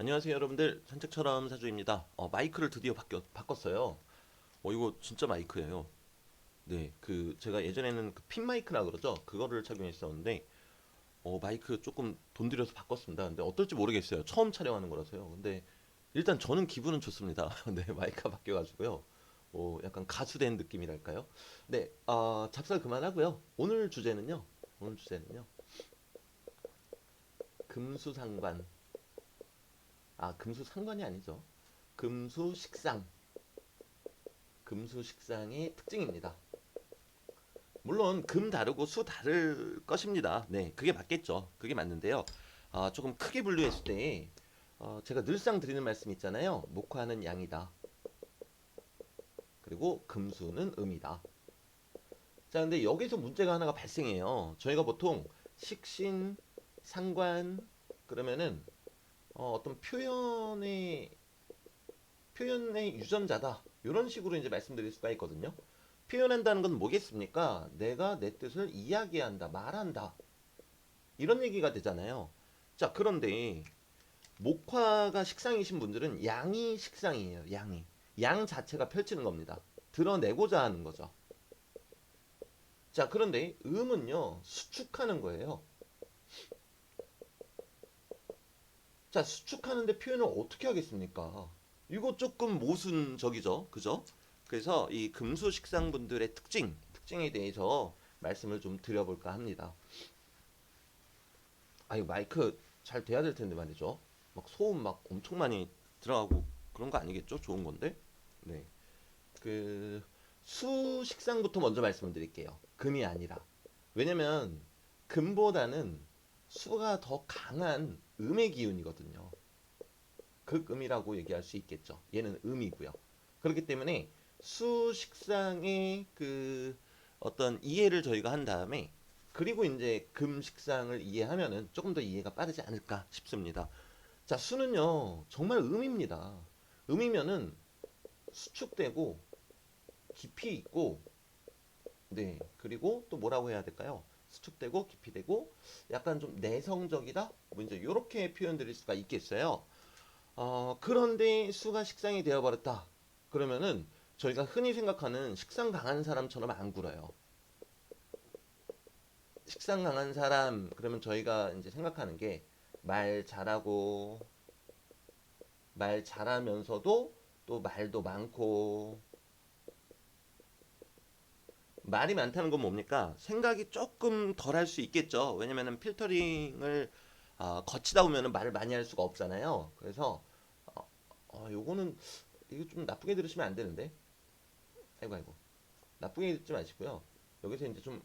안녕하세요 여러분들. 산책처럼 사주입니다. 어, 마이크를 드디어 바뀌어, 바꿨어요. 어 이거 진짜 마이크예요. 네 그 제가 예전에는 그 핀 마이크라 그러죠? 그거를 착용했었는데 어 마이크 조금 돈 들여서 바꿨습니다. 근데 어떨지 모르겠어요. 처음 촬영하는 거라서요. 근데 일단 저는 기분은 좋습니다. 네 마이크가 바뀌어가지고요. 어 약간 가수된 느낌이랄까요? 네 어, 잡설 그만하고요. 오늘 주제는요? 오늘 주제는요? 금수상관 아, 금수 상관이 아니죠. 금수 식상. 금수 식상의 특징입니다. 물론 금 다르고 수 다를 것입니다. 네, 그게 맞겠죠. 그게 맞는데요. 아, 조금 크게 분류했을 때 어, 제가 늘상 드리는 말씀 있잖아요. 목화는 양이다. 그리고 금수는 음이다. 자, 근데 여기서 문제가 하나가 발생해요. 저희가 보통 식신, 상관 그러면은 어, 어떤 표현의 표현의 유전자다 이런 식으로 이제 말씀드릴 수가 있거든요. 표현한다는 건 뭐겠습니까? 내가 내 뜻을 이야기한다, 말한다 이런 얘기가 되잖아요. 자 그런데 목화가 식상이신 분들은 양이 식상이에요. 양이 양 자체가 펼치는 겁니다. 드러내고자 하는 거죠. 자 그런데 음은요 수축하는 거예요. 자, 수축하는데 표현을 어떻게 하겠습니까? 이거 조금 모순적이죠. 그죠? 그래서 이 금수 식상분들의 특징, 특징에 대해서 말씀을 좀 드려볼까 합니다. 아, 이 마이크 잘 돼야 될 텐데 말이죠. 막 소음 막 엄청 많이 들어가고 그런 거 아니겠죠? 좋은 건데. 네. 그 수식상부터 먼저 말씀을 드릴게요. 금이 아니라. 왜냐면 금보다는 수가 더 강한 음의 기운이거든요. 극음이라고 얘기할 수 있겠죠. 얘는 음이고요. 그렇기 때문에 수식상의 그 어떤 이해를 저희가 한 다음에 그리고 이제 금식상을 이해하면은 조금 더 이해가 빠르지 않을까 싶습니다. 자, 수는요, 정말 음입니다. 음이면은 수축되고 깊이 있고, 네, 그리고 또 뭐라고 해야 될까요? 수축되고 깊이 되고 약간 좀 내성적이다 뭐 이제 이렇게 표현드릴 수가 있겠어요. 어, 그런데 수가 식상이 되어버렸다. 그러면은 저희가 흔히 생각하는 식상 강한 사람처럼 안 굴어요. 식상 강한 사람 그러면 저희가 이제 생각하는 게 말 잘하고 말 잘하면서도 또 말도 많고 말이 많다는 건 뭡니까? 생각이 조금 덜 할 수 있겠죠. 왜냐면은 필터링을 어, 거치다 보면은 말을 많이 할 수가 없잖아요. 그래서 어, 어, 요거는 이거 좀 나쁘게 들으시면 안 되는데. 아이고 아이고. 나쁘게 듣지 마시고요. 여기서 이제 좀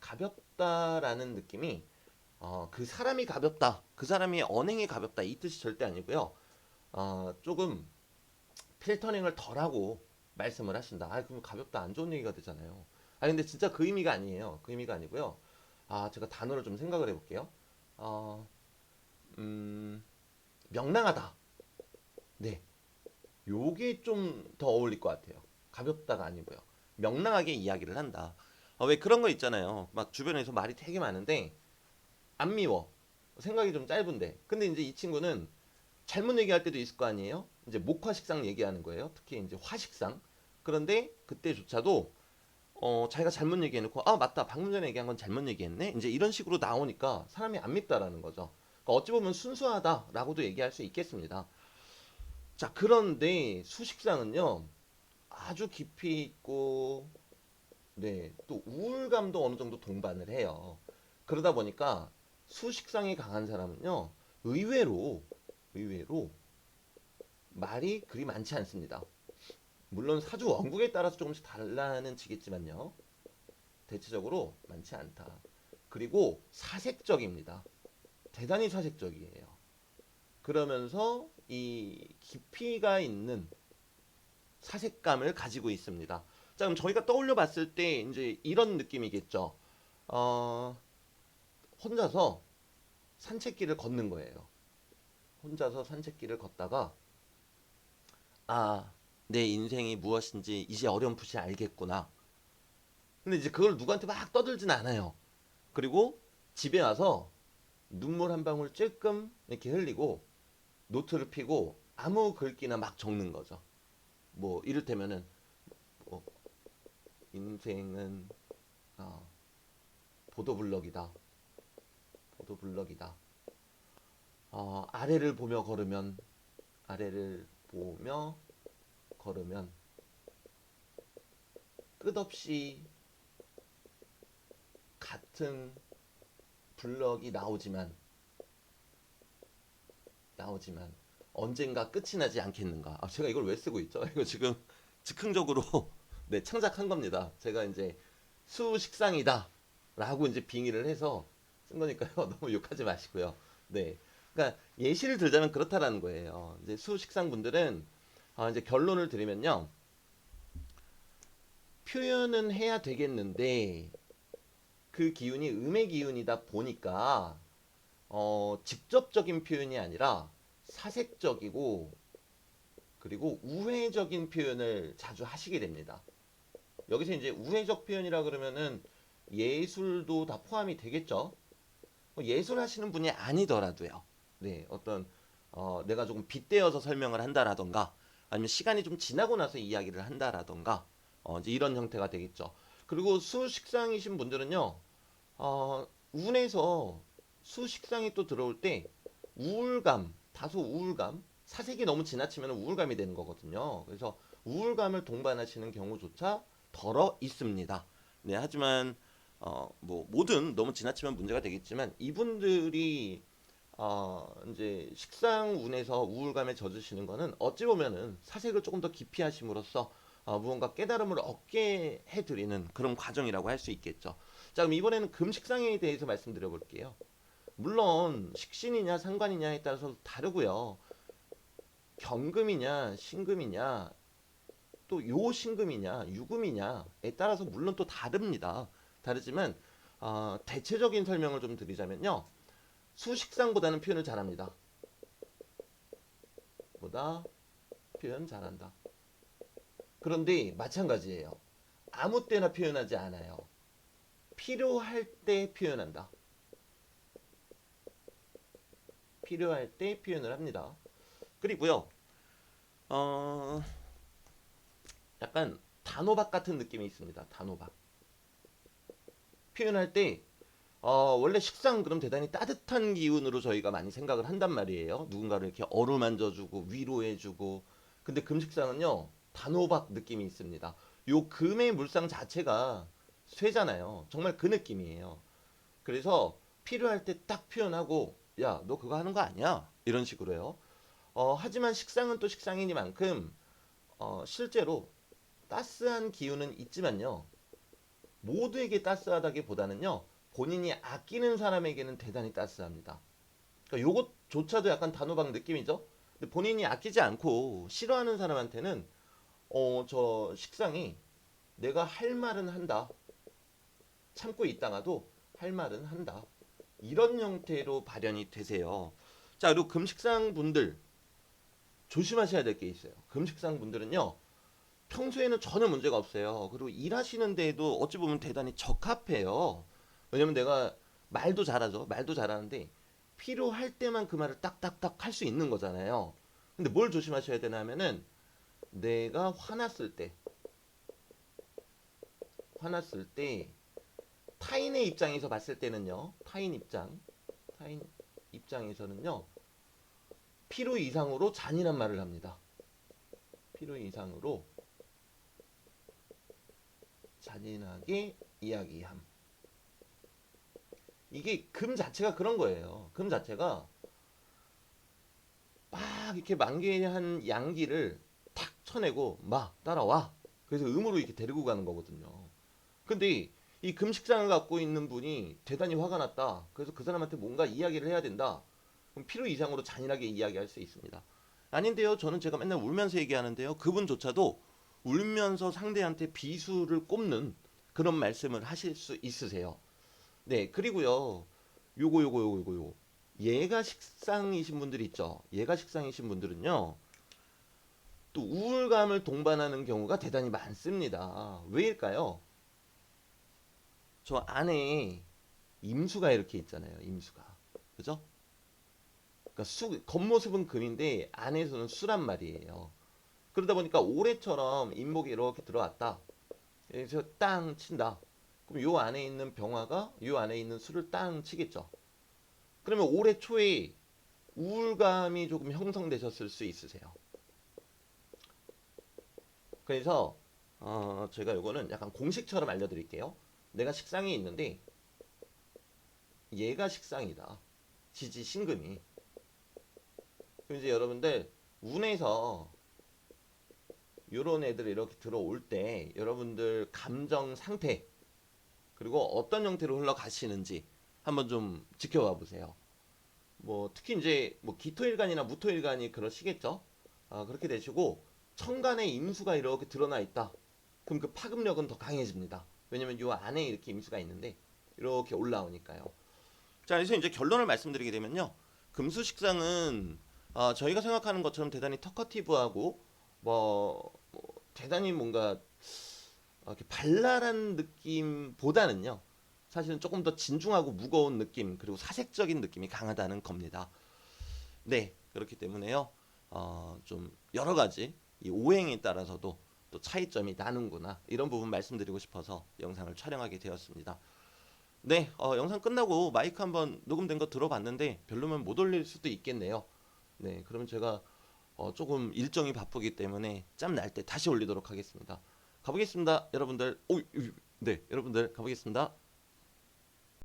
가볍다라는 느낌이 어, 그 사람이 가볍다. 그 사람이 언행이 가볍다. 이 뜻이 절대 아니고요. 어, 조금 필터링을 덜 하고 말씀을 하신다. 아, 그럼 가볍다. 안 좋은 얘기가 되잖아요. 아, 근데 진짜 그 의미가 아니에요. 그 의미가 아니고요. 아, 제가 단어를 좀 생각을 해볼게요. 어, 음, 명랑하다. 네. 요게 좀 더 어울릴 것 같아요. 가볍다가 아니고요. 명랑하게 이야기를 한다. 아, 왜 그런 거 있잖아요. 막 주변에서 말이 되게 많은데, 안 미워. 생각이 좀 짧은데. 근데 이제 이 친구는 잘못 얘기할 때도 있을 거 아니에요? 이제 목화식상 얘기하는 거예요. 특히 이제 화식상. 그런데 그때조차도 어, 자기가 잘못 얘기해놓고 아 맞다 방금 전에 얘기한 건 잘못 얘기했네. 이제 이런 식으로 나오니까 사람이 안 밉다라는 거죠. 그러니까 어찌 보면 순수하다라고도 얘기할 수 있겠습니다. 자 그런데 수식상은요 아주 깊이 있고 네 또 우울감도 어느 정도 동반을 해요. 그러다 보니까 수식상이 강한 사람은요 의외로 의외로 말이 그리 많지 않습니다. 물론 사주 원국에 따라서 조금씩 달라는 지겠지만요. 대체적으로 많지 않다. 그리고 사색적입니다. 대단히 사색적이에요. 그러면서 이 깊이가 있는 사색감을 가지고 있습니다. 자, 그럼 저희가 떠올려 봤을 때 이제 이런 느낌이겠죠. 어, 혼자서 산책길을 걷는 거예요. 혼자서 산책길을 걷다가 아, 내 인생이 무엇인지 이제 어렴풋이 알겠구나. 근데 이제 그걸 누구한테 막 떠들진 않아요. 그리고 집에 와서 눈물 한 방울 찔끔 이렇게 흘리고 노트를 피고 아무 글귀나 막 적는 거죠. 뭐 이를테면은 뭐 인생은 어, 보도블럭이다. 보도블럭이다. 어, 아래를 보며 걸으면 아래를 보며 걸으면 끝없이 같은 블럭이 나오지만 나오지만 언젠가 끝이 나지 않겠는가? 아, 제가 이걸 왜 쓰고 있죠? 이거 지금 즉흥적으로 네, 창작한 겁니다. 제가 이제 수식상이다 라고 이제 빙의를 해서 쓴 거니까요. 너무 욕하지 마시고요. 네. 그러니까 예시를 들자면 그렇다라는 거예요. 이제 수식상 분들은 아, 이제 결론을 드리면요. 표현은 해야 되겠는데 그 기운이 음의 기운이다 보니까 어, 직접적인 표현이 아니라 사색적이고 그리고 우회적인 표현을 자주 하시게 됩니다. 여기서 이제 우회적 표현이라 그러면은 예술도 다 포함이 되겠죠. 뭐 예술 하시는 분이 아니더라도요. 네, 어떤 어, 내가 조금 빗대어서 설명을 한다라던가 아니면 시간이 좀 지나고 나서 이야기를 한다라던가 어, 이제 이런 형태가 되겠죠. 그리고 수식상이신 분들은요, 어, 운에서 수식상이 또 들어올 때 우울감, 다소 우울감, 사색이 너무 지나치면 우울감이 되는 거거든요. 그래서 우울감을 동반하시는 경우조차 덜어 있습니다. 네, 하지만 어, 뭐 뭐든 너무 지나치면 문제가 되겠지만 이분들이 어, 이제 식상 운에서 우울감에 젖으시는 거는 어찌 보면은 사색을 조금 더 깊이 하심으로써 어, 무언가 깨달음을 얻게 해드리는 그런 과정이라고 할 수 있겠죠. 자, 그럼 이번에는 금식상에 대해서 말씀드려 볼게요. 물론 식신이냐 상관이냐에 따라서 다르고요. 경금이냐 신금이냐 또 요신금이냐 유금이냐에 따라서 물론 또 다릅니다. 다르지만 어, 대체적인 설명을 좀 드리자면요. 수식상보다는 표현을 잘합니다. 보다 표현 잘한다. 그런데 마찬가지예요. 아무 때나 표현하지 않아요. 필요할 때 표현한다. 필요할 때 표현을 합니다. 그리고요, 어, 약간 단호박 같은 느낌이 있습니다. 단호박. 표현할 때, 어, 원래 식상 그럼 대단히 따뜻한 기운으로 저희가 많이 생각을 한단 말이에요. 누군가를 이렇게 어루만져주고 위로해주고. 근데 금식상은요, 단호박 느낌이 있습니다. 요 금의 물상 자체가 쇠잖아요. 정말 그 느낌이에요. 그래서 필요할 때 딱 표현하고 야, 너 그거 하는 거 아니야? 이런 식으로요. 어, 하지만 식상은 또 식상이니만큼 어, 실제로 따스한 기운은 있지만요. 모두에게 따스하다기보다는요. 본인이 아끼는 사람에게는 대단히 따스합니다. 그러니까 요것조차도 약간 단호박 느낌이죠. 근데 본인이 아끼지 않고 싫어하는 사람한테는 어, 저 식상이 내가 할 말은 한다. 참고 있다가도 할 말은 한다. 이런 형태로 발현이 되세요. 자, 그리고 금식상 분들 조심하셔야 될 게 있어요. 금식상 분들은요. 평소에는 전혀 문제가 없어요. 그리고 일하시는 데에도 어찌 보면 대단히 적합해요. 왜냐면 내가 말도 잘하죠. 말도 잘하는데 필요할 때만 그 말을 딱딱딱 할 수 있는 거잖아요. 근데 뭘 조심하셔야 되나 하면은 내가 화났을 때 화났을 때 타인의 입장에서 봤을 때는요. 타인 입장. 타인 입장에서는요. 필요 이상으로 잔인한 말을 합니다. 필요 이상으로 잔인하게 이야기함. 이게 금 자체가 그런 거예요. 금 자체가 막 이렇게 만개한 양기를 탁 쳐내고 막 따라와. 그래서 음으로 이렇게 데리고 가는 거거든요. 근데 이 금식상을 갖고 있는 분이 대단히 화가 났다. 그래서 그 사람한테 뭔가 이야기를 해야 된다. 그럼 필요 이상으로 잔인하게 이야기할 수 있습니다. 아닌데요. 저는 제가 맨날 울면서 얘기하는데요. 그분조차도 울면서 상대한테 비수를 꼽는 그런 말씀을 하실 수 있으세요. 네, 그리고요. 요거 요거 요거 요거 요. 얘가 식상이신 분들 있죠. 얘가 식상이신 분들은요. 또 우울감을 동반하는 경우가 대단히 많습니다. 왜일까요? 저 안에 임수가 이렇게 있잖아요. 임수가. 그죠? 그러니까 수, 겉모습은 금인데 안에서는 수란 말이에요. 그러다 보니까 올해처럼 인목이 이렇게 들어왔다. 그래서 땅 친다. 그럼 요 안에 있는 병화가 요 안에 있는 수를 땅 치겠죠. 그러면 올해 초에 우울감이 조금 형성되셨을 수 있으세요. 그래서 어, 제가 요거는 약간 공식처럼 알려드릴게요. 내가 식상이 있는데 얘가 식상이다. 지지 신금이. 그럼 이제 여러분들 운에서 요런 애들 이렇게 들어올 때 여러분들 감정 상태 그리고 어떤 형태로 흘러가시는지 한번 좀 지켜봐 보세요. 뭐 특히 이제 뭐 기토일간이나 무토일간이 그러시겠죠. 아, 그렇게 되시고 천간에 임수가 이렇게 드러나 있다. 그럼 그 파급력은 더 강해집니다. 왜냐면 요 안에 이렇게 임수가 있는데 이렇게 올라오니까요. 자, 그래서 이제 결론을 말씀드리게 되면요. 금수식상은 어, 저희가 생각하는 것처럼 대단히 터커티브하고 뭐, 뭐 대단히 뭔가 어, 이렇게 발랄한 느낌보다는요. 사실은 조금 더 진중하고 무거운 느낌 그리고 사색적인 느낌이 강하다는 겁니다. 네, 그렇기 때문에요. 어, 좀 여러 가지 이 오행에 따라서도 또 차이점이 나는구나 이런 부분 말씀드리고 싶어서 영상을 촬영하게 되었습니다. 네, 어, 영상 끝나고 마이크 한번 녹음된 거 들어봤는데 별로면 못 올릴 수도 있겠네요. 네, 그러면 제가 어, 조금 일정이 바쁘기 때문에 짬 날 때 다시 올리도록 하겠습니다. 가보겠습니다, 여러분들. 오, 네, 여러분들 가보겠습니다.